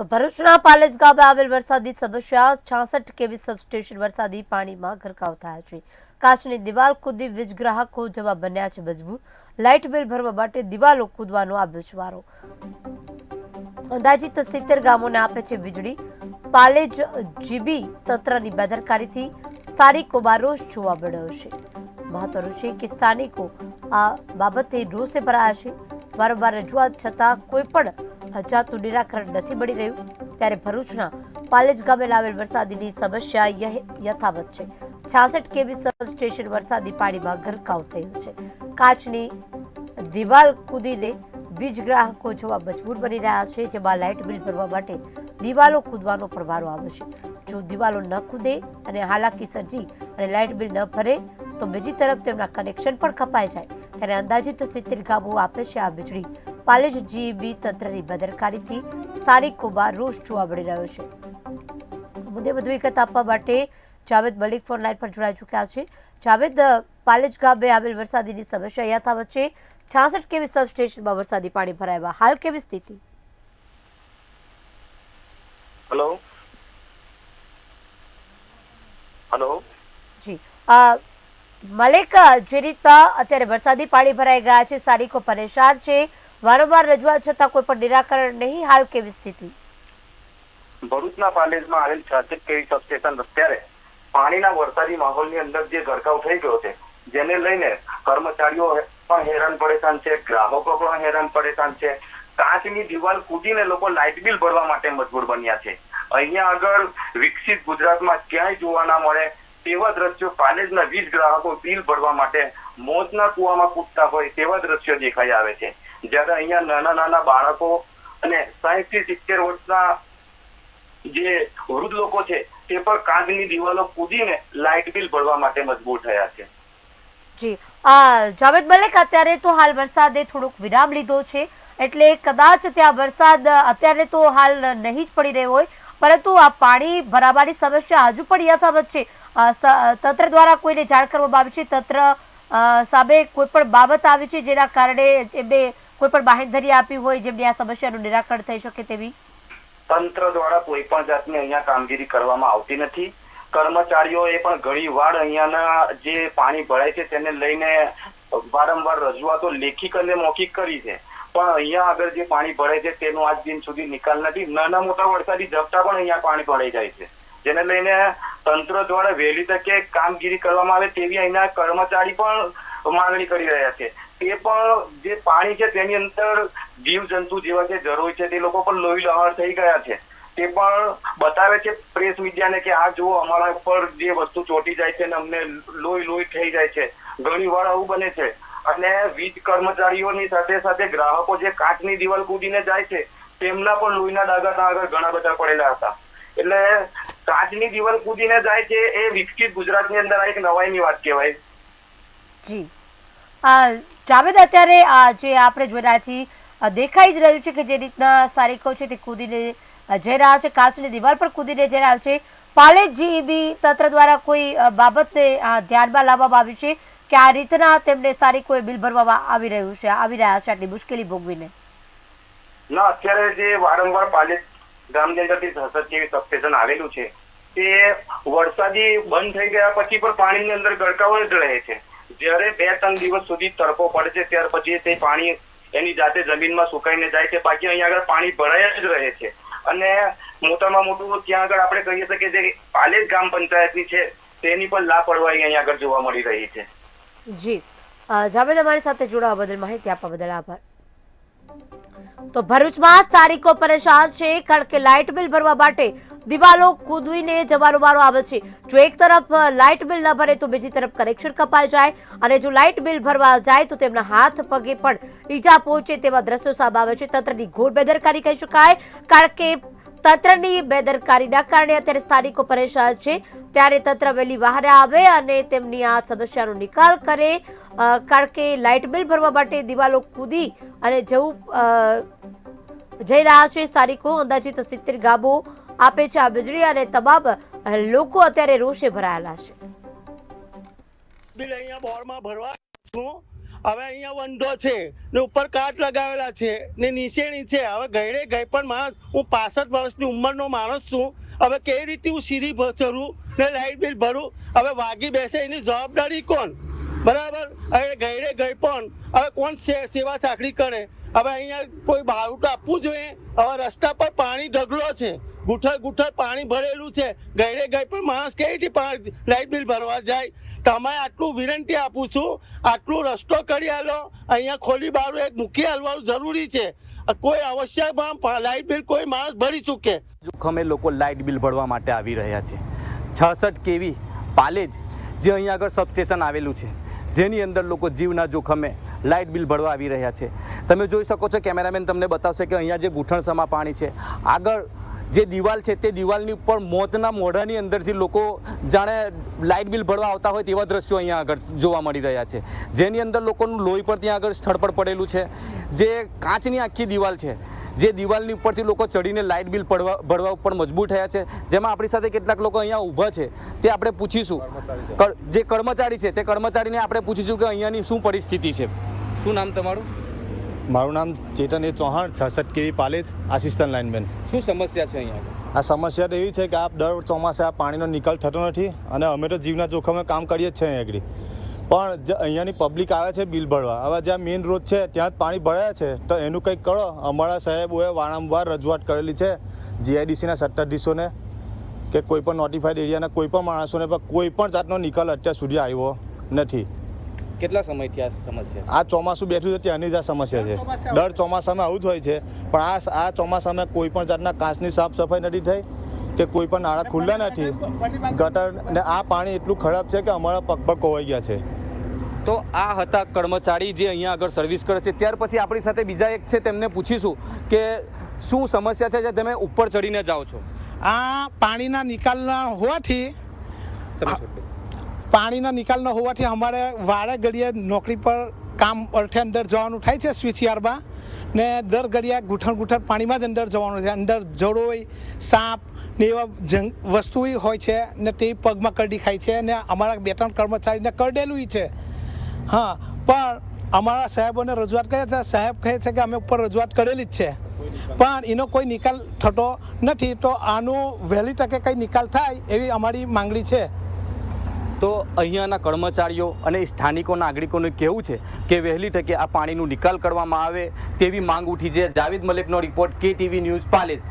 તો ભરૂચના પાલેજ ગામે આવેલ વરસાદી સમસ્યા, છાસઠ કેવી સબસ્ટેશન વરસાદી પાણીમાં ગરકાવ થયા છે. કાચની દિવાલ કૂદી વીજ ગ્રાહકો જવા બન્યા છે મજબૂર. લાઇટ બિલ ભરવા માટે દિવાલો કૂદવાનો આવ્યો છે અંદાજિત સિત્તેર ગામોને આપે છે વીજળી. પાલેજ જીબી તંત્રની બેદરકારીથી સ્થાનિકોમાં રોષ જોવા મળ્યો છે. મહત્વનું છે કે સ્થાનિકો આ બાબતે રોષે ભરાયા છે. વારંવાર રજૂઆત છતાં કોઈ પણ જાતનું નિરાકરણ નથી મળી રહ્યું. ત્યારે ભરૂચના પાલેજ ગામે લાવેલ વરસાદીની સમસ્યા યથાવત છે. છાસઠ કેવી સબસ્ટેશન વરસાદી પાણીમાં ગરકાવ થયું છે. કાચની દિવાલ કૂદીને વીજ ગ્રાહકો જોવા મજબૂર બની રહ્યા છે, જેમાં લાઇટ બિલ ભરવા માટે દિવાલો કૂદવાનો પણ વારો આવે છે. જો દિવાલો ન કૂદે અને હાલાકી સર્જી અને લાઇટ બિલ ન ભરે, તો બીજી તરફ તેમના કનેક્શન પણ કપાઈ જાય. ત્યારે અંદાજિત સિત્તેર ગામો આપે છે આ વીજળી. પાલેજ જીબી તંત્રની બેદરકારીથી સ્થાનિકોમાં રોષ જોવા મળી રહ્યો છે. મુદ્દે વધુ વિગત આપવા માટે જાવેદ મલિક ફોન લાઈન પર જોડાઈ ચૂક્યા છે. જાવેદ પાલેજ ગામે આવેલ વરસાદીની સમસ્યા યથાવત છે. છાસઠ કેવી સબસ્ટેશનમાં વરસાદી પાણી ભરાયા? હાલ કેવી સ્થિતિ? હેલો? હેલો? જી. મલિક જે રીતના અત્યારે વરસાદી પાણી ભરાઈ ગયા છે સ્થાનિકો પરેશાન છે. વારંવાર રજૂઆત છતાં કોઈ પણ નિરાકરણ નહીં, હાલ કેવી સ્થિતિ? ભરૂચના પાલેજમાં આવેલ છાસઠ કેવી સબસ્ટેશન અત્યારે પાણીના વરસાદી માહોલની અંદર જે ગરકાવ થઈ ગયો છે, જેને લઈને કર્મચારીઓ પણ હેરાન પરેશાન છે, ગ્રાહકો પણ હેરાન પરેશાન છે. કાચની દિવાલ કૂદીને લોકો લાઇટ બિલ ભરવા માટે મજબૂર બન્યા છે. અહીંયા આગળ વિકસિત ગુજરાતમાં ક્યાંય જોવા ના મળે તેવા દ્રશ્યો પાલેજના વીજ ગ્રાહકો બિલ ભરવા માટે મોતના કુવામાં કૂદતા હોય તેવા દ્રશ્યો દેખાઈ આવે છે. જ્યારે અહીંયા નાના નાના બાળકો અને સાહીઠથી સિત્તેર વર્ષના જે વૃદ્ધ લોકો છે, તે પણ કાચની દિવાલો કૂદીને લાઇટ બિલ ભરવા માટે મજબૂર થયા છે. જી. જાવેદ મલિક, અત્યારે તો હાલ વરસાદે થોડોક વિરામ લીધો છે, એટલે કદાચ ત્યાં વરસાદ અત્યારે તો હાલ નહીં જ પડી રહ્યો હોય, પરંતુ આ પાણી ભરાવાની સમસ્યા હજુ પણ યથાવત છે. તંત્ર દ્વારા કોઈને જાણ કરવામાં આવી છે. તંત્ર સામે કોઈ પણ બાબત આવી છે જેના કારણે એમને કોઈ પણ બાહેંધરી આપી હોય જેમની આ સમસ્યાનું નિરાકરણ થઈ શકે તેવી? તંત્ર દ્વારા કોઈ પણ જાતની અહીંયા કામગીરી કરવામાં આવતી નથી. કર્મચારીઓએ પણ ઘણી વાર અહીંયાના જે પાણી ભરાય છે તેને લઈને વારંવાર રજૂઆતો લેખિક અને મૌખિક કરી છે. પણ અહીંયા આગળ જે પાણી ભરાય છે તેનો આજ દિન સુધી નિકાલ નથી. નાના મોટા વરસાદી ઝપટા પણ અહીંયા પાણી ભરાઈ જાય છે. જેને લઈને તંત્ર દ્વારા વહેલી તકે કામગીરી કરવામાં આવે તેવી અહીંના કર્મચારી પણ માંગણી કરી રહ્યા છે. તે પણ જે પાણી છે તેની અંદર જીવ જંતુ જેવા જે જરોય છે તે લોકો પણ લોહી લહાણ થઈ ગયા છે. તે પણ બતાવે છે પ્રેસ મીડિયાને કે આ જુઓ અમારા ઉપર જે વસ્તુ ચોટી જાય છે ને અમને લોહી લોહી થઈ જાય છે. ઘણી વાર આવું બને છે. અને વીજ કર્મચારીઓની સાથે સાથે ગ્રાહકો જે કાચની દિવાલ કૂદીને જાય છે, તેમના પણ લોહીના ડાગા આગળ ઘણા બધા પડેલા હતા. એટલે કાચની દિવાલ કૂદીને જાય છે એ વિકસિત ગુજરાતની અંદર આ એક નવાઈની વાત કહેવાય. જી. જાવેદ, અત્યારે જે આપણે જોઈ રહ્યા છીએ દેખાઈ જ રહ્યું છે કે જે રીતના સ્થાનિકો છે તે કૂદીને જઈ રહ્યા છે. કાચની દિવાલ પર કૂદીને જઈ રહ્યા છે. પાલેજ જીઈબી તંત્ર દ્વારા કોઈ બાબતને ધ્યાનમાં લાવવામાં આવી છે કે આ રીતના તેમને સ્થાનિકોએ બિલ ભરવામાં આવી રહ્યું છે, આવી રહ્યા છે આટલી મુશ્કેલી ભોગવીને? ના, અત્યારે જે વારંવાર પાલેજ ગામની અંદર જે જેવી સબસ્ટેશન આવેલું છે, તે વરસાદી બંધ થઈ ગયા પછી પણ પાણીની અંદર ગરકાવ જ રહે છે. જ્યારે બે ત્રણ દિવસ સુધી તડકો પડે છે, ત્યાર પછી તે પાણી એની જાતે જમીનમાં સુકાઈને જાય છે. બાકી અહીંયા આગળ પાણી ભરાયા જ રહે છે. અને મોટામાં મોટું ત્યાં આગળ આપણે કહીએ કે જે પાલેજ ગ્રામ પંચાયતની છે, તેની પણ લાપરવાહી અહીંયા આગળ જોવા મળી રહી છે. જી. જાવેદ, અમારી સાથે જોડાવા બદલ માહિતી આપવા બદલ આભાર. તો ભરૂચમાં સ્થાનિકો પરેશાન છે, કારણ કે લાઇટ બિલ ભરવા માટે દિવાલો કૂદવીને જવાનો વારો આવે છે. જો એક તરફ લાઇટ બિલ ન ભરે તો બીજી તરફ કનેક્શન કપાઈ જાય અને જો લાઇટ બિલ ભરવા જાય તો તેમના હાથ પગે પણ ઈજા પહોંચે તેવા દ્રશ્યો સામે આવે છે. તંત્રની ઘોર બેદરકારી કહી શકાય, કારણ કે તંત્રની બેદરકારીના કારણે અત્યારે સ્થાનિકો પરેશાન છે, ત્યારે તંત્ર વહેલી બહાર આવે અને તેમની આ સમસ્યાનો નિકાલ કરે કારણ કે લાઇટ બિલ ભરવા માટે દિવાલો કૂદી અને જવું જઈ રહ્યા છે સ્થાનિકો. અંદાજિત સિત્તેર ગાબો આપે છે આ વીજળી અને તમામ લોકો અત્યારે રોષે ભરાયેલા છે. બિલ અહીંયા બોર્ડમાં ભરવા છું. હવે અહીંયા વંડો છે ને ઉપર કાટ લગાવેલા છે ને નીચેની છે. હવે ગયડે ગઈ પણ માણસ, હું પાસઠ વર્ષની ઉંમરનો માણસ છું. હવે કેવી રીતે હું સીરી ચરું ને લાઇટ બિલ ભરું? હવે વાગી બેસે એની જવાબદારી કોણ? બરાબર? હવે ગયડે ગઈ પણ, હવે કોણ સેવા ચાકરી કરે? હવે અહીંયા કોઈ ભાડું આપવું જોઈએ? હવે રસ્તા પર પાણી ઢગલો છે. ગુઠળ ગુઠળ પાણી ભરેલું છે. ગયડે ગઈ પણ માણસ કેવી રીતે લાઇટ બિલ ભરવા જાય? તમે આટલું વિનંતી આપું છું. આટલું રસ્તો કરી આલો. અહીંયા ખોલી બારું એક મૂકી હાલવાનું જરૂરી છે. કોઈ આવશ્યક લાઇટ બિલ કોઈ માણસ ભરી ચૂકે. જોખમે લોકો લાઇટ બિલ ભરવા માટે આવી રહ્યા છે. છસઠ કેવી પાલેજ જે અહીંયા આગળ સબસ્ટેશન આવેલું છે. જેની અંદર લોકો જીવના જોખમે લાઇટ બિલ ભરવા આવી રહ્યા છે. તમે જોઈ શકો છો કેમેરામેન તમને બતાવશે કે અહીંયા જે ગૂંઠણસમા પાણી છે, આગળ જે દિવાલ છે તે દિવાલની ઉપર મોતના મોઢાની અંદરથી લોકો જાણે લાઇટ બિલ ભરવા આવતા હોય તેવા દ્રશ્યો અહીંયા આગળ જોવા મળી રહ્યા છે. જેની અંદર લોકોનું લોહી પર ત્યાં આગળ સ્થળ પર પડેલું છે. જે કાચની આખી દિવાલ છે જે દિવાલની ઉપરથી લોકો ચડીને લાઇટ બિલ પડવા ભરવા ઉપર મજબૂર થયા છે. જેમાં આપણી સાથે કેટલાક લોકો અહીંયા ઊભા છે તે આપણે પૂછીશું. જે કર્મચારી છે તે કર્મચારીને આપણે પૂછીશું કે અહીંયાની શું પરિસ્થિતિ છે. શું નામ તમારું? મારું નામ ચેતન એ ચૌહાણ છસઠ કેવી પાલેજ આસિસ્ટન્ટ લાઇનમેન શું સમસ્યા છે અહીંયા? આ સમસ્યા તો એવી છે કે આ દર ચોમાસે આ પાણીનો નિકાલ થતો નથી અને અમે તો જીવના જોખમે કામ કરીએ જ છીએ અહીં આગળ. પણ અહીંયાની પબ્લિક આવે છે બિલ ભરવા. હવે જ્યાં મેઇન રોડ છે ત્યાં જ પાણી ભરાયા છે તો એનું કંઈક કરો. અમારા સાહેબોએ વારંવાર રજૂઆત કરેલી છે જીઆઈડીસીના સત્તાધીશોને કે કોઈ પણ નોટિફાઈડ એરિયાના કોઈ પણ માણસોને પણ કોઈ પણ જાતનો નિકાલ અત્યાર સુધી આવ્યો નથી. કેટલા સમયથી આ સમસ્યા આ ચોમાસું બેઠું છે ત્યાંની જ આ સમસ્યા છે. દર ચોમાસામાં આવું જ હોય છે. પણ આ આ ચોમાસામાં કોઈ પણ જાતના કાચની સાફ સફાઈ નથી થઈ કે કોઈ પણ નાળા ખુલ્લા નથી. ગટર ને આ પાણી એટલું ખરાબ છે કે અમારા પગ પગ કોવાઈ ગયા છે. તો આ હતા કર્મચારી જે અહીંયા આગળ સર્વિસ કરે છે. ત્યાર પછી આપણી સાથે બીજા એક છે તેમને પૂછીશું કે શું સમસ્યા છે જે તમે ઉપર ચડીને જાઓ છો? આ પાણીના નિકાલના હોવાથી તમે નિકાલ ન હોવાથી અમારે વારે ઘડીએ નોકરી પર કામ અર્થે અંદર જવાનું થાય છે સ્વિચયાર્ડમાં ને દર ઘડિયા ગુઠણ ગુઠણ પાણીમાં જ અંદર જવાનું છે. અંદર જળોય સાપ ને એવા જંગ વસ્તુ હોય છે ને તે પગમાં કરડી ખાય છે ને અમારા બે ત્રણ કર્મચારીને કરડેલું છે. હા, પણ અમારા સાહેબોને રજૂઆત કરે છે. સાહેબ કહે છે કે અમે ઉપર રજૂઆત કરેલી જ છે. પણ એનો કોઈ નિકાલ થતો નથી. તો આનો વહેલી તકે કંઈ નિકાલ થાય એવી અમારી માંગણી છે. તો અહીંયાના કર્મચારીઓ અને સ્થાનિકો, નાગરિકોનું કહેવું છે કે વહેલી તકે આ પાણીનું નિકાલ કરવામાં આવે તેવી માંગ ઉઠી છે. જાવેદ મલિકનો રિપોર્ટ કે ટીવી ન્યૂઝ પાલેસ